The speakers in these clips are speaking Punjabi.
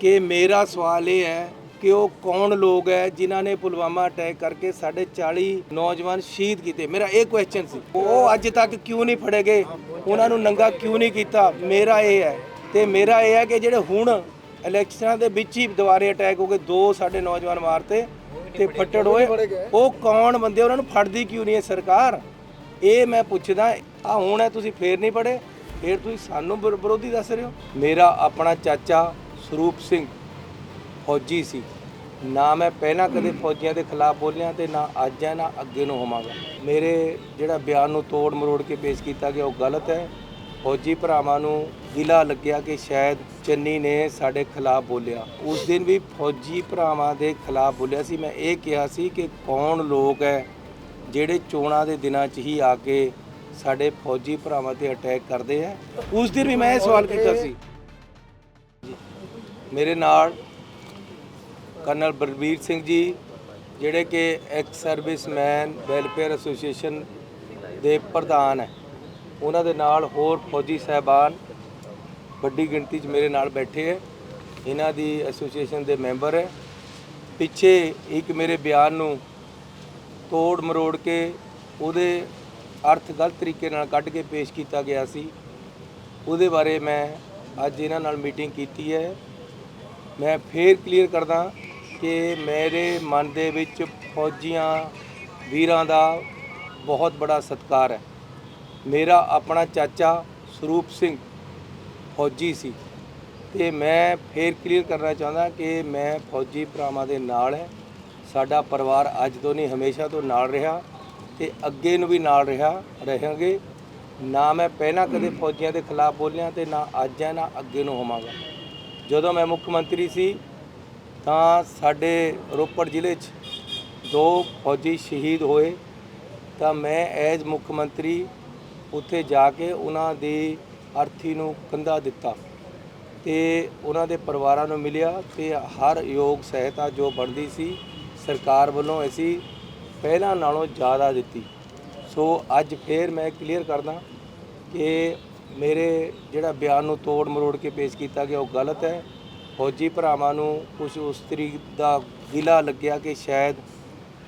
ਕਿ ਮੇਰਾ ਸਵਾਲ ਇਹ ਹੈ ਕਿ ਉਹ ਕੌਣ ਲੋਕ ਹੈ ਜਿਨ੍ਹਾਂ ਨੇ ਪੁਲਵਾਮਾ ਅਟੈਕ ਕਰਕੇ ਸਾਡੇ 40 ਨੌਜਵਾਨ ਸ਼ਹੀਦ ਕੀਤੇ? ਮੇਰਾ ਇਹ ਕੁਐਸਚਨ ਸੀ। ਉਹ ਅੱਜ ਤੱਕ ਕਿਉਂ ਨਹੀਂ ਫੜੇ ਗਏ? ਉਹਨਾਂ ਨੂੰ ਨੰਗਾ ਕਿਉਂ ਨਹੀਂ ਕੀਤਾ? ਮੇਰਾ ਇਹ ਹੈ। ਤੇ ਮੇਰਾ ਇਹ ਹੈ ਕਿ ਜਿਹੜੇ ਹੁਣ ਇਲੈਕਸ਼ਨਾਂ ਦੇ ਵਿੱਚ ਹੀ ਦੁਬਾਰੇ ਅਟੈਕ ਹੋ ਗਏ, ਦੋ ਸਾਡੇ ਨੌਜਵਾਨ ਮਾਰਤੇ ਤੇ ਫੱਟੜ ਹੋਏ। ਉਹ ਕੌਣ ਬੰਦੇ? ਉਹਨਾਂ ਨੂੰ ਫੜਦੀ ਕਿਉਂ ਨਹੀਂ ਹੈ ਸਰਕਾਰ? ਇਹ ਮੈਂ ਪੁੱਛਦਾ, ਆ ਹੁਣ ਹੈ ਤੁਸੀਂ ਫੇਰ ਨਹੀਂ ਪੜੇ ਫੇਰ ਤੁਸੀਂ ਸਾਨੂੰ ਵਿਰੋਧੀ ਦੱਸ ਰਹੇ ਹੋ। ਮੇਰਾ ਆਪਣਾ ਚਾਚਾ ਸਰੂਪ ਸਿੰਘ ਫੌਜੀ ਸੀ। ਨਾ ਮੈਂ ਪਹਿਲਾਂ ਕਦੇ ਫੌਜੀਆਂ ਦੇ ਖਿਲਾਫ ਬੋਲਿਆ ਤੇ ਨਾ ਅੱਜ ਹੈ, ਨਾ ਅੱਗੇ ਨੂੰ ਹੋਵਾਂਗਾ। ਮੇਰੇ ਜਿਹੜਾ ਬਿਆਨ ਨੂੰ ਤੋੜ ਮਰੋੜ ਕੇ ਪੇਸ਼ ਕੀਤਾ ਗਿਆ, ਉਹ ਗਲਤ ਹੈ। ਫੌਜੀ ਭਰਾਵਾਂ ਨੂੰ ਗਿਲਾ ਲੱਗਿਆ ਕਿ ਸ਼ਾਇਦ ਚੰਨੀ ਨੇ ਸਾਡੇ ਖਿਲਾਫ ਬੋਲਿਆ। ਉਸ ਦਿਨ ਵੀ ਫੌਜੀ ਭਰਾਵਾਂ ਦੇ ਖਿਲਾਫ ਬੋਲਿਆ ਸੀ। ਮੈਂ ਇਹ ਕਿਹਾ ਸੀ ਕਿ ਕੌਣ ਲੋਕ ਹੈ ਜਿਹੜੇ ਚੋਣਾਂ ਦੇ ਦਿਨਾਂ 'ਚ ਹੀ ਆ ਕੇ ਸਾਡੇ ਫੌਜੀ ਭਰਾਵਾਂ ਤੇ ਅਟੈਕ ਕਰਦੇ ਆ ਉਸ ਦਿਨ ਵੀ ਮੈਂ ਇਹ ਸਵਾਲ ਕੀਤਾ ਸੀ। ਮੇਰੇ ਨਾਲ ਕਰਨਲ ਬਲਬੀਰ ਸਿੰਘ ਜੀ, ਜਿਹੜੇ ਕਿ ਐਕਸ ਸਰਵਿਸਮੈਨ ਵੈਲਫੇਅਰ ਐਸੋਸੀਏਸ਼ਨ ਦੇ ਪ੍ਰਧਾਨ ਹੈ। ਉਹਨਾਂ ਦੇ ਨਾਲ ਹੋਰ ਫੌਜੀ ਸਹਿਬਾਨ ਵੱਡੀ ਗਿਣਤੀ 'ਚ ਮੇਰੇ ਨਾਲ ਬੈਠੇ ਹੈ। ਇਹਨਾਂ ਦੀ ਐਸੋਸੀਏਸ਼ਨ ਦੇ ਮੈਂਬਰ ਹੈ। ਪਿੱਛੇ ਇੱਕ ਮੇਰੇ ਬਿਆਨ ਨੂੰ ਤੋੜ ਮਰੋੜ ਕੇ ਉਹਦੇ ਅਰਥ ਗਲਤ ਤਰੀਕੇ ਨਾਲ ਕੱਢ ਕੇ ਪੇਸ਼ ਕੀਤਾ ਗਿਆ ਸੀ। ਉਹਦੇ ਬਾਰੇ ਮੈਂ ਅੱਜ ਇਹਨਾਂ ਨਾਲ ਮੀਟਿੰਗ ਕੀਤੀ ਹੈ। ਮੈਂ ਫੇਰ ਕਲੀਅਰ ਕਰਦਾ ਕਿ ਮੇਰੇ ਮਨ ਦੇ ਵਿੱਚ ਫੌਜੀਆਂ ਵੀਰਾਂ ਦਾ ਬਹੁਤ ਬੜਾ ਸਤਿਕਾਰ ਹੈ। ਮੇਰਾ ਆਪਣਾ ਚਾਚਾ ਸਰੂਪ ਸਿੰਘ ਫੌਜੀ ਸੀ ਤੇ ਮੈਂ ਫੇਰ ਕਲੀਅਰ ਕਰਨਾ ਚਾਹੁੰਦਾ ਕਿ ਮੈਂ ਫੌਜੀ ਭਰਾਵਾਂ ਦੇ ਨਾਲ ਹੈ। ਸਾਡਾ ਪਰਿਵਾਰ ਅੱਜ ਤੋਂ ਨਹੀਂ, ਹਮੇਸ਼ਾ ਤੋਂ ਨਾਲ ਰਿਹਾ ਤੇ ਅੱਗੇ ਨੂੰ ਵੀ ਨਾਲ ਰਿਹਾ, ਰਹਾਂਗੇ। ਨਾ ਮੈਂ ਪਹਿਲਾਂ ਕਦੇ ਫੌਜੀਆਂ ਦੇ ਖਿਲਾਫ ਬੋਲਿਆ ਤੇ ਨਾ ਅੱਜ ਹੈ, ਨਾ ਅੱਗੇ ਨੂੰ ਹੋਵਾਂਗਾ। ਜਦੋਂ ਮੈਂ ਮੁੱਖ ਮੰਤਰੀ ਸੀ, ਤਾਂ ਸਾਡੇ ਰੋਪੜ ਜ਼ਿਲ੍ਹੇ 'ਚ ਦੋ ਫੌਜੀ ਸ਼ਹੀਦ ਹੋਏ। ਤਾਂ ਮੈਂ ਐਜ਼ ਮੁੱਖ ਮੰਤਰੀ ਉੱਥੇ ਜਾ ਕੇ ਉਹਨਾਂ ਦੀ ਅਰਥੀ ਨੂੰ ਕੰਧਾ ਦਿੱਤਾ ਤੇ ਉਹਨਾਂ ਦੇ ਪਰਿਵਾਰਾਂ ਨੂੰ ਮਿਲਿਆ ਤੇ ਹਰ ਯੋਗ ਸਹਾਇਤਾ ਜੋ ਬਣਦੀ ਸੀ ਸਰਕਾਰ ਵੱਲੋਂ ਅਸੀਂ ਪਹਿਲਾਂ ਨਾਲੋਂ ਜ਼ਿਆਦਾ ਦਿੱਤੀ। ਸੋ ਅੱਜ ਫੇਰ ਮੈਂ ਕਲੀਅਰ ਕਰਦਾ ਕਿ ਮੇਰੇ ਜਿਹੜਾ ਬਿਆਨ ਨੂੰ ਤੋੜ ਮਰੋੜ ਕੇ ਪੇਸ਼ ਕੀਤਾ ਗਿਆ, ਉਹ ਗਲਤ ਹੈ। ਫੌਜੀ ਭਰਾਵਾਂ ਨੂੰ ਕੁਝ ਉਸ ਤਰੀਕ ਦਾ ਗਿਲਾ ਲੱਗਿਆ ਕਿ ਸ਼ਾਇਦ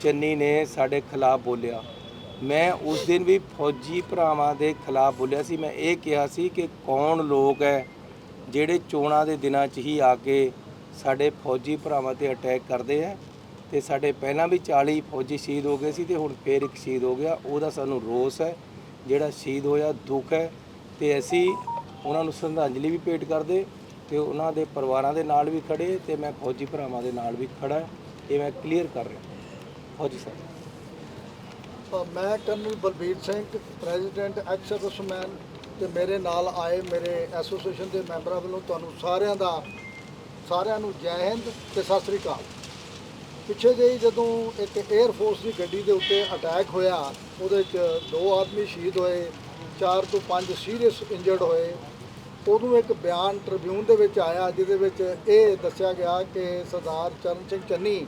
ਚੰਨੀ ਨੇ ਸਾਡੇ ਖਿਲਾਫ ਬੋਲਿਆ। ਮੈਂ ਉਸ ਦਿਨ ਵੀ ਫੌਜੀ ਭਰਾਵਾਂ ਦੇ ਖਿਲਾਫ ਬੋਲਿਆ ਸੀ। ਮੈਂ ਇਹ ਕਿਹਾ ਸੀ ਕਿ ਕੌਣ ਲੋਕ ਹੈ ਜਿਹੜੇ ਚੋਣਾਂ ਦੇ ਦਿਨਾਂ 'ਚ ਹੀ ਆ ਕੇ ਸਾਡੇ ਫੌਜੀ ਭਰਾਵਾਂ ਤੇ ਅਟੈਕ ਕਰਦੇ ਆ ਤੇ ਸਾਡੇ ਪਹਿਲਾਂ ਵੀ 40 ਫੌਜੀ ਸ਼ਹੀਦ ਹੋ ਗਏ ਸੀ ਤੇ ਹੁਣ ਫੇਰ ਇੱਕ ਸ਼ਹੀਦ ਹੋ ਗਿਆ। ਉਹਦਾ ਸਾਨੂੰ ਰੋਸ ਹੈ। ਜਿਹੜਾ ਸ਼ਹੀਦ ਹੋਇਆ ਦੁੱਖ ਹੈ। ਤੇ ਅਸੀਂ ਉਹਨਾਂ ਨੂੰ ਸ਼ਰਧਾਂਜਲੀ ਵੀ ਭੇਟ ਕਰਦੇ ਤੇ ਉਹਨਾਂ ਦੇ ਪਰਿਵਾਰਾਂ ਦੇ ਨਾਲ ਵੀ ਖੜੇ ਤੇ ਮੈਂ ਫੌਜੀ ਭਰਾਵਾਂ ਦੇ ਨਾਲ ਵੀ ਖੜਾ ਇਹ ਮੈਂ ਕਲੀਅਰ ਕਰ ਰਿਹਾ। ਫੌਜੀ ਸਾਹਿਬ। ਮੈਂ colonel Balbir Singh, president ex serviceman ਤੇ ਮੇਰੇ ਨਾਲ ਆਏ ਮੇਰੇ ਐਸੋਸੀਏਸ਼ਨ ਦੇ ਮੈਂਬਰਾਂ ਵੱਲੋਂ ਤੁਹਾਨੂੰ ਸਾਰਿਆਂ ਦਾ, ਸਾਰਿਆਂ ਨੂੰ ਜੈ ਹਿੰਦ ਤੇ ਸਤਿ ਸ੍ਰੀ ਅਕਾਲ। ਪਿੱਛੇ ਜਿਹੀ ਜਦੋਂ ਇੱਕ 에ਅਰ ਫੋਰਸ ਦੀ ਗੱਡੀ ਦੇ ਉੱਤੇ ਅਟੈਕ ਹੋਇਆ, ਉਹਦੇ ਵਿੱਚ ਦੋ ਆਦਮੀ ਸ਼ਹੀਦ ਹੋਏ ਚਾਰ ਤੋਂ ਪੰਜ ਸੀਰੀਅਸ ਇੰਜਰਡ ਹੋਏ। ਉਦੋਂ ਇੱਕ ਬਿਆਨ ਟ੍ਰਿਬਿਊਨ ਦੇ ਵਿੱਚ ਆਇਆ, ਜਿਹਦੇ ਵਿੱਚ ਇਹ ਦੱਸਿਆ ਗਿਆ ਕਿ ਸਰਦਾਰ ਚਰਨ ਸਿੰਘ ਚੰਨੀ,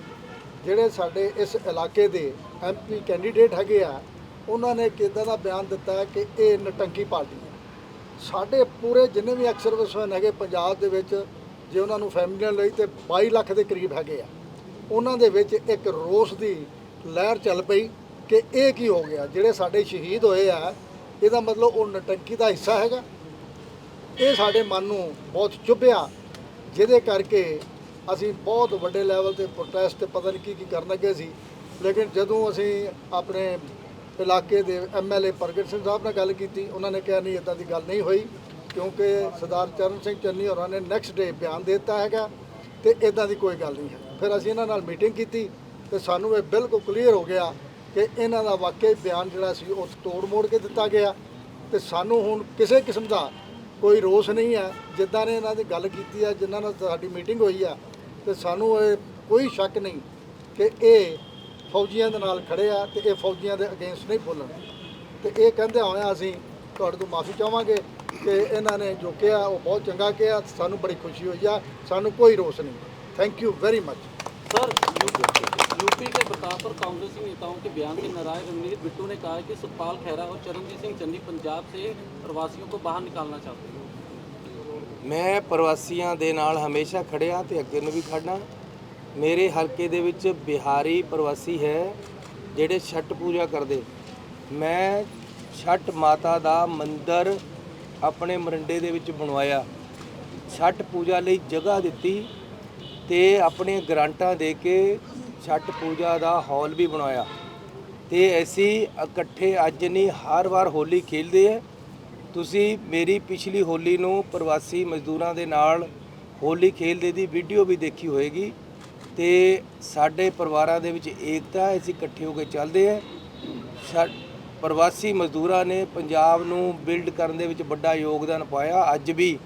ਜਿਹੜੇ ਸਾਡੇ ਇਸ ਇਲਾਕੇ ਦੇ ਐਮਪੀ ਕੈਂਡੀਡੇਟ ਹੈਗੇ ਆ, ਉਹਨਾਂ ਨੇ ਕਿਦਾਂ ਦਾ ਬਿਆਨ ਦਿੱਤਾ ਕਿ ਇਹ ਨਟੰਕੀ ਪਾਰਟੀ ਹੈ। ਸਾਡੇ ਪੂਰੇ ਜਿੰਨੇ ਵੀ ਅਕਸਰ ਹੈਗੇ ਪੰਜਾਬ ਦੇ ਵਿੱਚ, ਜੇ ਉਹਨਾਂ ਨੂੰ ਫੈਮਲੀਆਂ ਲਈ ਤੇ 22 ਲੱਖ ਦੇ ਕਰੀਬ ਹੈਗੇ ਆ, ਉਹਨਾਂ ਦੇ ਵਿੱਚ ਇੱਕ ਰੋਸ ਦੀ ਲਹਿਰ ਚੱਲ ਪਈ ਕਿ ਇਹ ਕੀ ਹੋ ਗਿਆ? ਜਿਹੜੇ ਸਾਡੇ ਸ਼ਹੀਦ ਹੋਏ ਆ ਇਹਦਾ ਮਤਲਬ ਉਹ ਨਟੰਕੀ ਦਾ ਹਿੱਸਾ ਹੈਗਾ। ਇਹ ਸਾਡੇ ਮਨ ਨੂੰ ਬਹੁਤ ਚੁੱਭਿਆ, ਜਿਹਦੇ ਕਰਕੇ ਅਸੀਂ ਬਹੁਤ ਵੱਡੇ ਲੈਵਲ ਤੇ ਪ੍ਰੋਟੈਸਟ ਤੇ ਪਤਾ ਨਹੀਂ ਕੀ ਕੀ ਕਰਨ ਲੱਗੇ ਸੀ। ਲੇਕਿਨ ਜਦੋਂ ਅਸੀਂ ਆਪਣੇ ਇਲਾਕੇ ਦੇ ਐਮਐਲਏ ਪ੍ਰਗਟ ਸਿੰਘ ਸਾਹਿਬ ਨਾਲ ਗੱਲ ਕੀਤੀ, ਉਹਨਾਂ ਨੇ ਕਿਹਾ, ਨਹੀਂ ਇਦਾਂ ਦੀ ਗੱਲ ਨਹੀਂ ਹੋਈ। ਕਿਉਂਕਿ ਸਰਦਾਰ ਚਰਨ ਸਿੰਘ ਚੰਨੀ ਹੋਰਾਂ ਨੇ ਨੈਕਸਟ ਡੇ ਬਿਆਨ ਦੇ ਦਿੱਤਾ ਹੈਗਾ ਤੇ ਇਦਾਂ ਦੀ ਕੋਈ ਗੱਲ ਨਹੀਂ ਹੈ। ਫਿਰ ਅਸੀਂ ਇਹਨਾਂ ਨਾਲ ਮੀਟਿੰਗ ਕੀਤੀ ਤੇ ਸਾਨੂੰ ਇਹ ਬਿਲਕੁਲ ਕਲੀਅਰ ਹੋ ਗਿਆ ਕਿ ਇਹਨਾਂ ਦਾ ਵਾਕਈ ਬਿਆਨ ਜਿਹੜਾ ਸੀ ਉਹ ਤੋੜ ਮੋੜ ਕੇ ਦਿੱਤਾ ਗਿਆ ਤੇ ਸਾਨੂੰ ਹੁਣ ਕਿਸੇ ਕਿਸਮ ਦਾ ਕੋਈ ਰੋਸ ਨਹੀਂ ਹੈ। ਜਿੱਦਾਂ ਨੇ ਇਹਨਾਂ ਦੀ ਗੱਲ ਕੀਤੀ ਹੈ, ਜਿਨ੍ਹਾਂ ਨਾਲ ਸਾਡੀ ਮੀਟਿੰਗ ਹੋਈ ਆ ਤੇ ਸਾਨੂੰ ਇਹ ਕੋਈ ਸ਼ੱਕ ਨਹੀਂ ਕਿ ਇਹ ਫੌਜੀਆਂ ਦੇ ਨਾਲ ਖੜੇ ਆ ਤੇ ਇਹ ਫੌਜੀਆਂ ਦੇ ਅਗੇਂਸਟ ਨਹੀਂ ਬੋਲਣ। ਤੇ ਇਹ ਕਹਿੰਦੇ ਹੋਇਆ ਅਸੀਂ ਤੁਹਾਡੇ ਤੋਂ ਮਾਫੀ ਚਾਹਾਂਗੇ ਕਿ ਇਹਨਾਂ ਨੇ ਜੋ ਕਿਹਾ ਉਹ ਬਹੁਤ ਚੰਗਾ ਕਿਹਾ, ਸਾਨੂੰ ਬੜੀ ਖੁਸ਼ੀ ਹੋਈ ਆ, ਸਾਨੂੰ ਕੋਈ ਰੋਸ ਨਹੀਂ। Thank you very much sir UP के प्रतापपुर कांग्रेसी नेताओं के बयान से नाराज रणवीर बिट्टू ने कहा है कि सुखपाल खैरा और चरणजीत सिंह चन्नी पंजाब से प्रवासियों को बाहर निकालना चाहते हैं ਮੈਂ ਪ੍ਰਵਾਸੀਆਂ ਦੇ ਨਾਲ ਹਮੇਸ਼ਾ ਖੜਿਆ ਤੇ ਅੱਗੇ ਨੂੰ ਵੀ ਖੜਨਾ ਮੇਰੇ ਹਲਕੇ ਦੇ ਵਿੱਚ ਬਿਹਾਰੀ ਪ੍ਰਵਾਸੀ ਹੈ ਜਿਹੜੇ ਛਠ ਪੂਜਾ ਕਰਦੇ ਮੈਂ ਛਠ ਮਾਤਾ ਦਾ ਮੰਦਿਰ ਆਪਣੇ ਮਰਿੰਡੇ ਦੇ ਵਿੱਚ ਬਣਵਾਇਆ ਛਠ ਪੂਜਾ ਲਈ ਜਗ੍ਹਾ ਦਿੱਤੀ ਤੇ ਆਪਣੇ ਗ੍ਰਾਂਟਾਂ ਦੇ ਕੇ ਛਠ ਪੂਜਾ ਦਾ ਹਾਲ ਵੀ ਬਣਾਇਆ। ਤੇ ਅਸੀਂ ਇਕੱਠੇ ਅੱਜ ਨਹੀਂ ਹਰ ਵਾਰ ਹੋਲੀ ਖੇਡਦੇ ਆ ਤੁਸੀਂ ਮੇਰੀ ਪਿਛਲੀ ਹੋਲੀ ਨੂੰ ਪ੍ਰਵਾਸੀ ਮਜ਼ਦੂਰਾਂ ਦੇ ਨਾਲ ਹੋਲੀ ਖੇਡਦੇ ਦੀ ਵੀਡੀਓ ਵੀ ਦੇਖੀ ਹੋਏਗੀ। ਤੇ ਸਾਡੇ ਪਰਿਵਾਰਾਂ ਦੇ ਵਿੱਚ ਏਕਤਾ ਹੈ, ਅਸੀਂ ਇਕੱਠੇ ਹੋ ਕੇ ਚੱਲਦੇ ਆ ਸਾ- ਪ੍ਰਵਾਸੀ ਮਜ਼ਦੂਰਾਂ ਨੇ ਪੰਜਾਬ ਨੂੰ ਬਿਲਡ ਕਰਨ ਦੇ ਵਿੱਚ ਵੱਡਾ ਯੋਗਦਾਨ ਪਾਇਆ। ਅੱਜ ਵੀ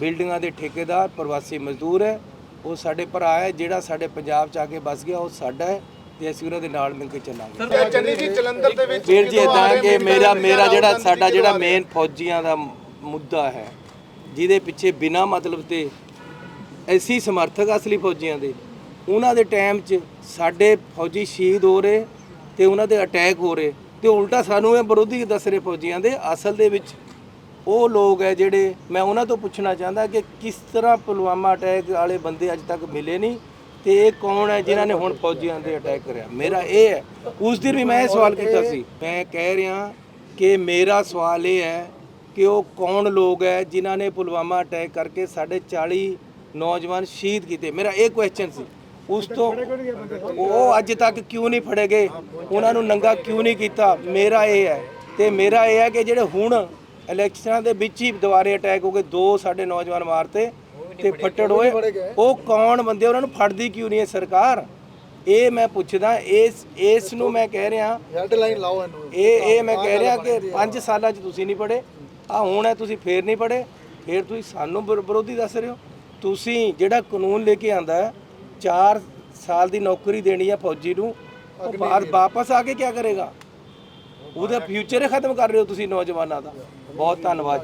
ਬਿਲਡਿੰਗਾਂ ਦੇ ਠੇਕੇਦਾਰ ਪ੍ਰਵਾਸੀ ਮਜ਼ਦੂਰ ਹੈ। ਉਹ ਸਾਡੇ ਭਰਾ ਹੈ ਜਿਹੜਾ ਸਾਡੇ ਪੰਜਾਬ ਚ ਆ ਕੇ ਬਸ ਗਿਆ ਉਹ ਸਾਡਾ ਹੈ ਤੇ ਅਸੀਂ ਉਹਨਾਂ ਦੇ ਨਾਲ ਮਿਲ ਕੇ ਚੱਲਾਂਗੇ। ਚੰਨੀ ਜੀ ਜਲੰਧਰ ਦੇ ਵਿੱਚ ਵੀਰ ਜੀ ਇਦਾਂ ਹੈ ਕਿ ਮੇਰਾ ਮੇਰਾ ਜਿਹੜਾ ਸਾਡਾ ਜਿਹੜਾ ਮੇਨ ਫੌਜੀਆਂ ਦਾ ਮੁੱਦਾ ਹੈ ਜਿਹਦੇ ਪਿੱਛੇ ਬਿਨਾ ਮਤਲਬ ਤੇ ਐਸੀ ਸਮਰਥਕ ਅਸਲੀ ਫੌਜੀਆਂ ਦੇ ਉਹਨਾਂ ਦੇ ਟਾਈਮ 'ਚ ਸਾਡੇ ਫੌਜੀ ਸ਼ਹੀਦ ਹੋ ਰਹੇ ਤੇ ਉਹਨਾਂ ਦੇ ਅਟੈਕ ਹੋ ਰਹੇ ਤੇ ਉਲਟਾ ਸਾਨੂੰ ਇਹ ਵਿਰੋਧੀ ਦੱਸ ਰਹੇ ਫੌਜੀਆਂ ਦੇ ਅਸਲ ਦੇ ਵਿੱਚ ਉਹ ਲੋਕ ਹੈ ਜਿਹੜੇ ਮੈਂ ਉਹਨਾਂ ਤੋਂ ਪੁੱਛਣਾ ਚਾਹੁੰਦਾ ਕਿ ਕਿਸ ਤਰ੍ਹਾਂ ਪੁਲਵਾਮਾ ਅਟੈਕ ਵਾਲੇ ਬੰਦੇ ਅੱਜ ਤੱਕ ਮਿਲੇ ਨਹੀਂ ਤੇ ਇਹ ਕੌਣ ਹੈ ਜਿਨ੍ਹਾਂ ਨੇ ਹੁਣ ਫੌਜੀਆਂ ਦੇ ਅਟੈਕ ਕਰਿਆ? ਮੇਰਾ ਇਹ ਹੈ। ਉਸ ਦਿਨ ਵੀ ਮੈਂ ਇਹ ਸਵਾਲ ਕੀਤਾ ਸੀ। ਮੈਂ ਕਹਿ ਰਿਹਾ ਕਿ ਮੇਰਾ ਸਵਾਲ ਇਹ ਹੈ ਕਿ ਉਹ ਕੌਣ ਲੋਕ ਹੈ ਜਿਨ੍ਹਾਂ ਨੇ ਪੁਲਵਾਮਾ ਅਟੈਕ ਕਰਕੇ ਸਾਡੇ 40 ਨੌਜਵਾਨ ਸ਼ਹੀਦ ਕੀਤੇ? ਮੇਰਾ ਇਹ ਕੁਐਸਚਨ ਸੀ। ਉਸ ਤੋਂ ਉਹ ਅੱਜ ਤੱਕ ਕਿਉਂ ਨਹੀਂ ਫੜੇ ਗਏ? ਉਹਨਾਂ ਨੂੰ ਨੰਗਾ ਕਿਉਂ ਨਹੀਂ ਕੀਤਾ? ਮੇਰਾ ਇਹ ਹੈ ਤੇ ਮੇਰਾ ਇਹ ਹੈ ਕਿ ਜਿਹੜੇ ਹੁਣ ਇਲੈਕਸ਼ਨਾਂ ਦੇ ਵਿੱਚ ਹੀ ਦੁਬਾਰੇ ਅਟੈਕ ਹੋ ਗਏ ਦੋ ਸਾਡੇ ਨੌਜਵਾਨ ਮਾਰਤੇ ਤੇ ਫੱਟੜ ਹੋਏ। ਉਹ ਕੌਣ ਬੰਦੇ ਉਹਨਾਂ ਨੂੰ ਫੜਦੀ ਕਿਉਂ ਨਹੀਂ ਹੈ ਸਰਕਾਰ? ਇਹ ਮੈਂ ਪੁੱਛਦਾ ਇਸ ਇਸ ਨੂੰ ਮੈਂ ਕਹਿ ਰਿਹਾ। ਹੈਡਲਾਈਨ ਲਾਓ ਇਹਨੂੰ। ਇਹ ਇਹ ਮੈਂ ਕਹਿ ਰਿਹਾ ਕਿ 5 ਸਾਲਾਂ 'ਚ ਤੁਸੀਂ ਨਹੀਂ ਪੜੇ ਆ ਹੁਣ ਹੈ ਤੁਸੀਂ ਫੇਰ ਨਹੀਂ ਪੜੇ ਫੇਰ ਤੁਸੀਂ ਸਾਨੂੰ ਵਿਰ- ਵਿਰੋਧੀ ਦੱਸ ਰਹੇ ਹੋ। ਤੁਸੀਂ ਜਿਹੜਾ ਕਾਨੂੰਨ ਲੈ ਕੇ ਆਂਦਾ 4 ਸਾਲ ਦੀ ਨੌਕਰੀ ਦੇਣੀ ਹੈ ਫੌਜੀ ਨੂੰ ਉਹ ਬਾਅਦ ਵਾਪਸ ਆ ਕੇ ਕੀ ਕਰੇਗਾ? ਉਹਦਾ ਫਿਊਚਰ ਹੀ ਖਤਮ ਕਰ ਰਹੇ ਹੋ ਤੁਸੀਂ ਨੌਜਵਾਨਾਂ ਦਾ। ਬਹੁਤ ਧੰਨਵਾਦ ਜੀ।